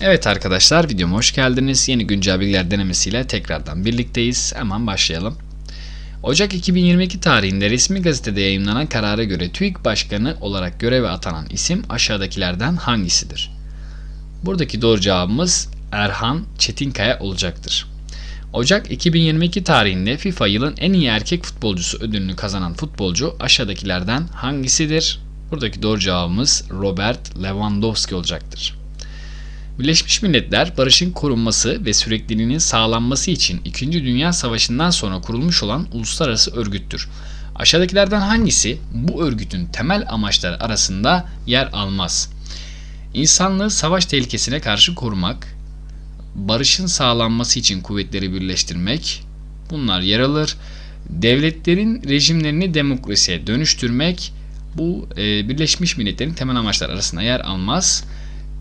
Evet arkadaşlar videoma hoş geldiniz. Yeni güncel bilgiler denemesiyle tekrardan birlikteyiz. Hemen başlayalım. Ocak 2022 tarihinde resmi gazetede yayınlanan karara göre TÜİK Başkanı olarak göreve atanan isim aşağıdakilerden hangisidir? Buradaki doğru cevabımız Erhan Çetinkaya olacaktır. Ocak 2022 tarihinde FIFA yılın en iyi erkek futbolcusu ödülünü kazanan futbolcu aşağıdakilerden hangisidir? Buradaki doğru cevabımız Robert Lewandowski olacaktır. Birleşmiş Milletler barışın korunması ve sürekliliğinin sağlanması için 2. Dünya Savaşı'ndan sonra kurulmuş olan uluslararası örgüttür. Aşağıdakilerden hangisi bu örgütün temel amaçları arasında yer almaz? İnsanlığı savaş tehlikesine karşı korumak, barışın sağlanması için kuvvetleri birleştirmek, bunlar yer alır. Devletlerin rejimlerini demokrasiye dönüştürmek, bu e, Birleşmiş Milletler'in temel amaçları arasında yer almaz.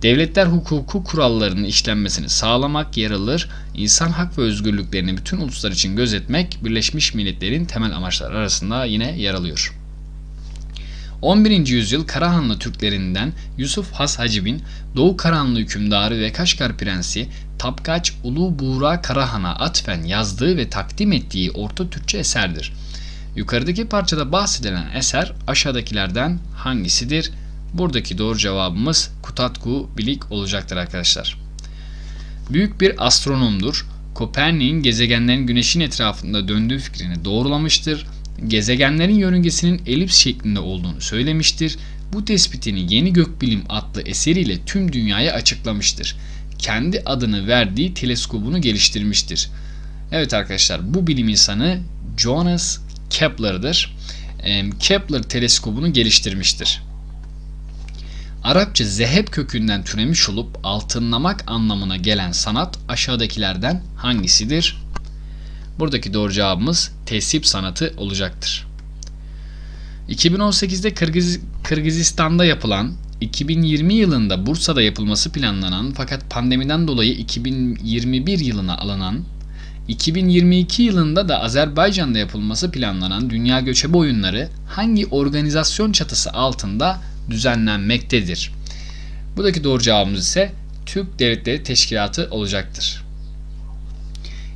Devletler hukuku kurallarının işlenmesini sağlamak yer alır. İnsan hak ve özgürlüklerini bütün uluslar için gözetmek Birleşmiş Milletler'in temel amaçları arasında yine yer alıyor. 11. yüzyıl Karahanlı Türklerinden Yusuf Has Hacib'in Doğu Karahanlı hükümdarı ve Kaşgar Prensi Tapkaç Ulu Buğra Karahan'a atfen yazdığı ve takdim ettiği Orta Türkçe eserdir. Yukarıdaki parçada bahsedilen eser aşağıdakilerden hangisidir? Buradaki doğru cevabımız Kutatku Bilik olacaktır arkadaşlar. Büyük bir astronomdur. Kopernik'in gezegenlerin güneşin etrafında döndüğü fikrini doğrulamıştır. Gezegenlerin yörüngesinin elips şeklinde olduğunu söylemiştir. Bu tespitini Yeni Gökbilim adlı eseriyle tüm dünyaya açıklamıştır. Kendi adını verdiği teleskobunu geliştirmiştir. Evet arkadaşlar bu bilim insanı Johannes Kepler'dır. Kepler teleskobunu geliştirmiştir. Arapça zeheb kökünden türemiş olup altınlamak anlamına gelen sanat aşağıdakilerden hangisidir? Buradaki doğru cevabımız tesip sanatı olacaktır. 2018'de Kırgız, Kırgızistan'da yapılan 2020 yılında Bursa'da yapılması planlanan fakat pandemiden dolayı 2021 yılına alınan 2022 yılında da Azerbaycan'da yapılması planlanan Dünya Göçebe Oyunları hangi organizasyon çatısı altında düzenlenmektedir? Buradaki doğru cevabımız ise Türk Devletleri Teşkilatı olacaktır.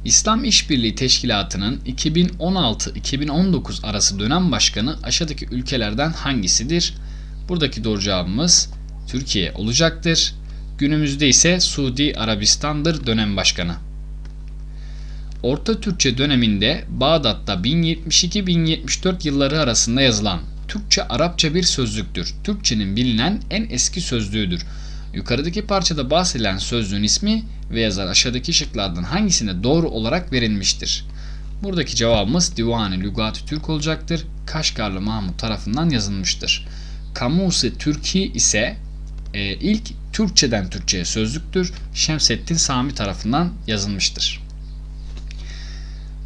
İslam İşbirliği Teşkilatı'nın 2016-2019 arası dönem başkanı aşağıdaki ülkelerden hangisidir? Buradaki doğru cevabımız Türkiye olacaktır. Günümüzde ise Suudi Arabistan'dır dönem başkanı. Orta Türkçe döneminde Bağdat'ta 1072-1074 yılları arasında yazılan Türkçe Arapça bir sözlüktür. Türkçenin bilinen en eski sözlüğüdür. Yukarıdaki parçada bahsedilen sözlüğün ismi ve yazar aşağıdaki şıklardan hangisine doğru olarak verilmiştir? Buradaki cevabımız Divan-ı Türk olacaktır. Kaşgarlı Mahmut tarafından yazılmıştır. Kamusi Türki ise e, ilk Türkçeden Türkçe'ye sözlüktür. Şemsettin Sami tarafından yazılmıştır.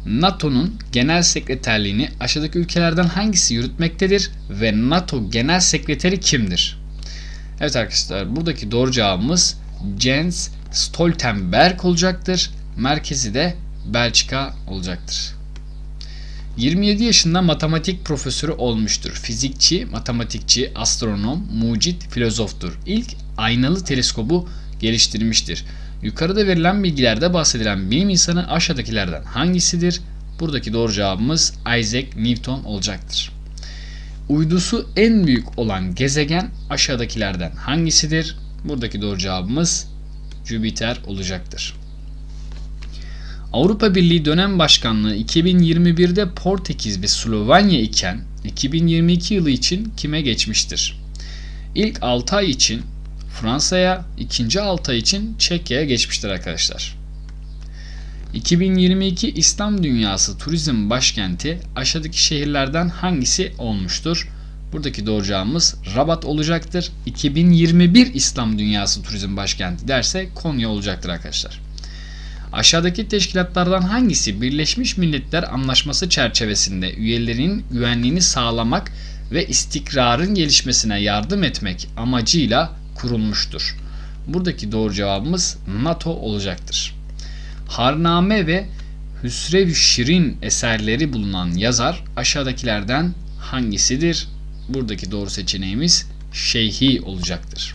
NATO'nun genel sekreterliğini aşağıdaki ülkelerden hangisi yürütmektedir ve NATO genel sekreteri kimdir? Evet arkadaşlar buradaki doğru cevabımız Jens Stoltenberg olacaktır. Merkezi de Belçika olacaktır. 27 yaşında matematik profesörü olmuştur. Fizikçi, matematikçi, astronom, mucit, filozoftur. İlk aynalı teleskobu geliştirmiştir. Yukarıda verilen bilgilerde bahsedilen bilim insanı aşağıdakilerden hangisidir? Buradaki doğru cevabımız Isaac Newton olacaktır. Uydusu en büyük olan gezegen aşağıdakilerden hangisidir? Buradaki doğru cevabımız Jüpiter olacaktır. Avrupa Birliği dönem başkanlığı 2021'de Portekiz ve Slovenya iken 2022 yılı için kime geçmiştir? İlk 6 ay için Fransa'ya, ikinci 6 ay için Çekya'ya geçmiştir arkadaşlar. 2022 İslam Dünyası Turizm Başkenti aşağıdaki şehirlerden hangisi olmuştur? Buradaki doğru cevabımız Rabat olacaktır. 2021 İslam Dünyası Turizm Başkenti derse Konya olacaktır arkadaşlar. Aşağıdaki teşkilatlardan hangisi Birleşmiş Milletler Anlaşması çerçevesinde üyelerinin güvenliğini sağlamak ve istikrarın gelişmesine yardım etmek amacıyla kurulmuştur? Buradaki doğru cevabımız NATO olacaktır. Harname ve Hüsrev Şirin eserleri bulunan yazar aşağıdakilerden hangisidir? Buradaki doğru seçeneğimiz Şeyhi olacaktır.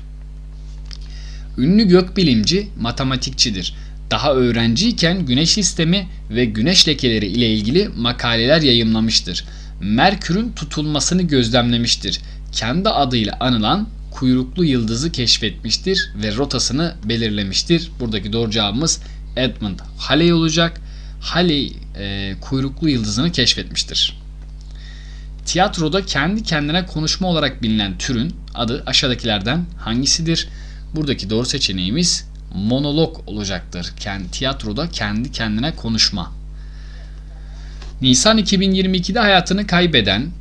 Ünlü gökbilimci matematikçidir. Daha öğrenciyken güneş sistemi ve güneş lekeleri ile ilgili makaleler yayımlamıştır. Merkür'ün tutulmasını gözlemlemiştir. Kendi adıyla anılan kuyruklu yıldızı keşfetmiştir ve rotasını belirlemiştir. Buradaki doğru cevabımız Edmund Halley olacak. Halley e, kuyruklu yıldızını keşfetmiştir. Tiyatroda kendi kendine konuşma olarak bilinen türün adı aşağıdakilerden hangisidir? Buradaki doğru seçeneğimiz monolog olacaktır. Kendi, tiyatroda kendi kendine konuşma. Nisan 2022'de hayatını kaybeden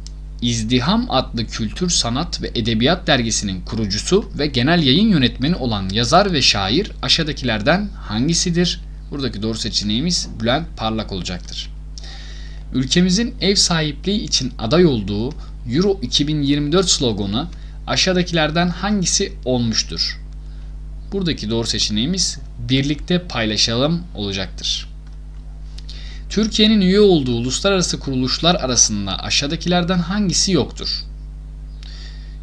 İzdiham adlı kültür, sanat ve edebiyat dergisinin kurucusu ve genel yayın yönetmeni olan yazar ve şair aşağıdakilerden hangisidir? Buradaki doğru seçeneğimiz Bülent Parlak olacaktır. Ülkemizin ev sahipliği için aday olduğu Euro 2024 sloganı aşağıdakilerden hangisi olmuştur? Buradaki doğru seçeneğimiz birlikte paylaşalım olacaktır. Türkiye'nin üye olduğu uluslararası kuruluşlar arasında aşağıdakilerden hangisi yoktur?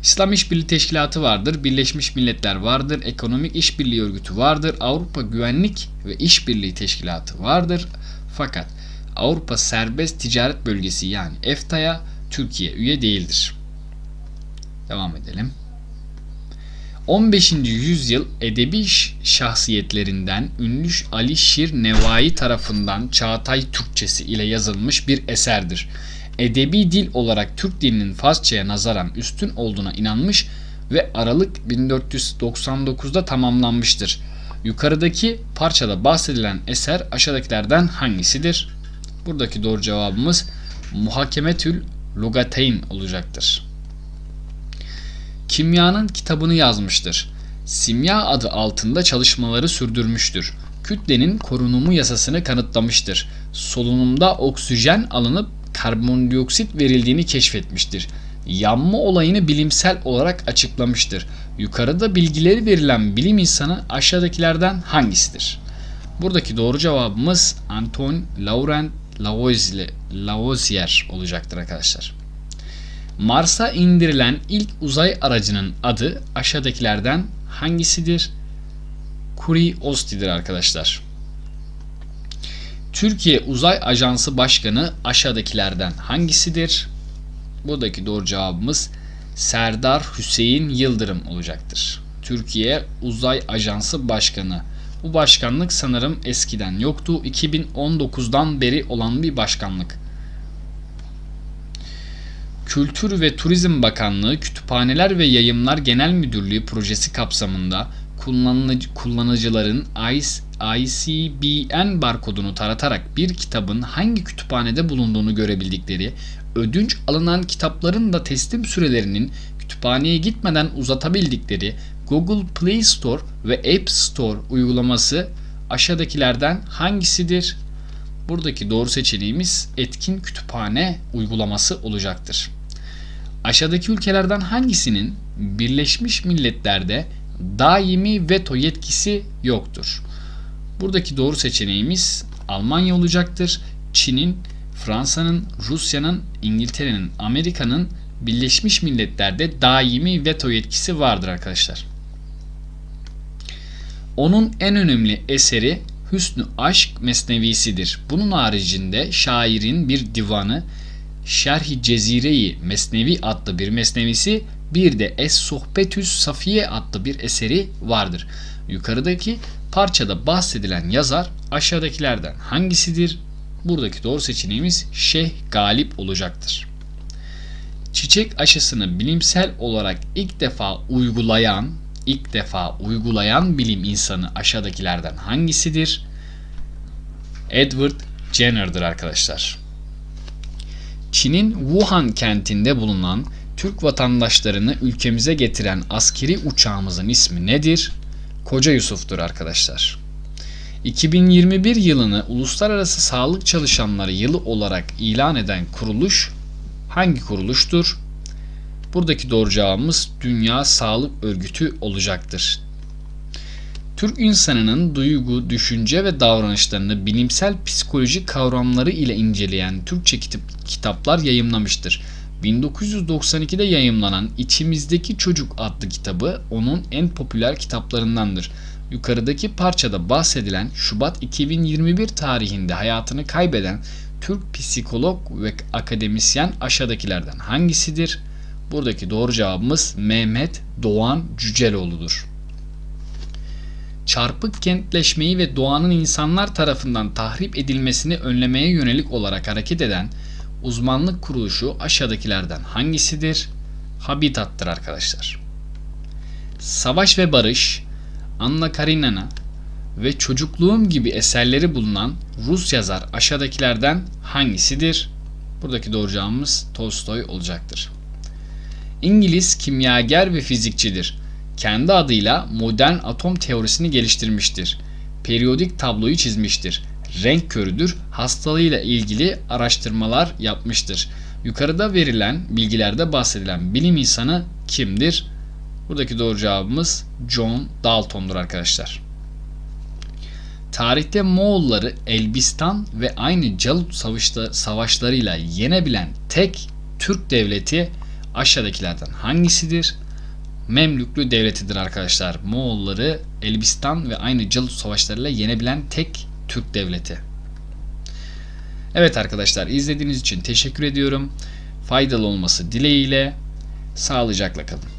İslam İşbirliği Teşkilatı vardır, Birleşmiş Milletler vardır, Ekonomik İşbirliği Örgütü vardır, Avrupa Güvenlik ve İşbirliği Teşkilatı vardır. Fakat Avrupa Serbest Ticaret Bölgesi yani EFTA'ya Türkiye üye değildir. Devam edelim. 15. yüzyıl edebi şahsiyetlerinden ünlü Ali Şir Nevai tarafından Çağatay Türkçesi ile yazılmış bir eserdir. Edebi dil olarak Türk dilinin Farsçaya nazaran üstün olduğuna inanmış ve Aralık 1499'da tamamlanmıştır. Yukarıdaki parçada bahsedilen eser aşağıdakilerden hangisidir? Buradaki doğru cevabımız Muhakemetül Lugateyn olacaktır kimyanın kitabını yazmıştır. Simya adı altında çalışmaları sürdürmüştür. Kütlenin korunumu yasasını kanıtlamıştır. Solunumda oksijen alınıp karbondioksit verildiğini keşfetmiştir. Yanma olayını bilimsel olarak açıklamıştır. Yukarıda bilgileri verilen bilim insanı aşağıdakilerden hangisidir? Buradaki doğru cevabımız Antoine Laurent Lavoisier olacaktır arkadaşlar. Mars'a indirilen ilk uzay aracının adı aşağıdakilerden hangisidir? Curiosity'dir arkadaşlar. Türkiye Uzay Ajansı Başkanı aşağıdakilerden hangisidir? Buradaki doğru cevabımız Serdar Hüseyin Yıldırım olacaktır. Türkiye Uzay Ajansı Başkanı. Bu başkanlık sanırım eskiden yoktu. 2019'dan beri olan bir başkanlık. Kültür ve Turizm Bakanlığı Kütüphaneler ve Yayımlar Genel Müdürlüğü projesi kapsamında kullanıcı, kullanıcıların ICBN barkodunu taratarak bir kitabın hangi kütüphanede bulunduğunu görebildikleri, ödünç alınan kitapların da teslim sürelerinin kütüphaneye gitmeden uzatabildikleri Google Play Store ve App Store uygulaması aşağıdakilerden hangisidir? Buradaki doğru seçeneğimiz etkin kütüphane uygulaması olacaktır. Aşağıdaki ülkelerden hangisinin Birleşmiş Milletler'de daimi veto yetkisi yoktur? Buradaki doğru seçeneğimiz Almanya olacaktır. Çin'in, Fransa'nın, Rusya'nın, İngiltere'nin, Amerika'nın Birleşmiş Milletler'de daimi veto yetkisi vardır arkadaşlar. Onun en önemli eseri Hüsnü Aşk Mesnevisidir. Bunun haricinde şairin bir divanı Şerhi Cezire-i Mesnevi adlı bir mesnevisi bir de Es Sohbetüs Safiye adlı bir eseri vardır. Yukarıdaki parçada bahsedilen yazar aşağıdakilerden hangisidir? Buradaki doğru seçeneğimiz Şeyh Galip olacaktır. Çiçek aşısını bilimsel olarak ilk defa uygulayan, ilk defa uygulayan bilim insanı aşağıdakilerden hangisidir? Edward Jenner'dır arkadaşlar. Çin'in Wuhan kentinde bulunan Türk vatandaşlarını ülkemize getiren askeri uçağımızın ismi nedir? Koca Yusuf'tur arkadaşlar. 2021 yılını Uluslararası Sağlık Çalışanları Yılı olarak ilan eden kuruluş hangi kuruluştur? Buradaki doğru cevabımız Dünya Sağlık Örgütü olacaktır. Türk insanının duygu, düşünce ve davranışlarını bilimsel psikoloji kavramları ile inceleyen Türkçe kitap, kitaplar yayımlamıştır. 1992'de yayımlanan İçimizdeki Çocuk adlı kitabı onun en popüler kitaplarındandır. Yukarıdaki parçada bahsedilen Şubat 2021 tarihinde hayatını kaybeden Türk psikolog ve akademisyen aşağıdakilerden hangisidir? Buradaki doğru cevabımız Mehmet Doğan Cüceloğlu'dur. Çarpık kentleşmeyi ve doğanın insanlar tarafından tahrip edilmesini önlemeye yönelik olarak hareket eden uzmanlık kuruluşu aşağıdakilerden hangisidir? Habitat'tır arkadaşlar. Savaş ve Barış, Anna Karenina ve Çocukluğum gibi eserleri bulunan Rus yazar aşağıdakilerden hangisidir? Buradaki doğru cevabımız Tolstoy olacaktır. İngiliz kimyager ve fizikçidir. Kendi adıyla modern atom teorisini geliştirmiştir. Periyodik tabloyu çizmiştir. Renk körüdür. Hastalığıyla ilgili araştırmalar yapmıştır. Yukarıda verilen bilgilerde bahsedilen bilim insanı kimdir? Buradaki doğru cevabımız John Dalton'dur arkadaşlar. Tarihte Moğolları Elbistan ve aynı Calut savaşta- savaşlarıyla yenebilen tek Türk devleti aşağıdakilerden hangisidir? Memlüklü devletidir arkadaşlar. Moğolları Elbistan ve aynı Calut savaşlarıyla yenebilen tek Türk devleti. Evet arkadaşlar izlediğiniz için teşekkür ediyorum. Faydalı olması dileğiyle sağlıcakla kalın.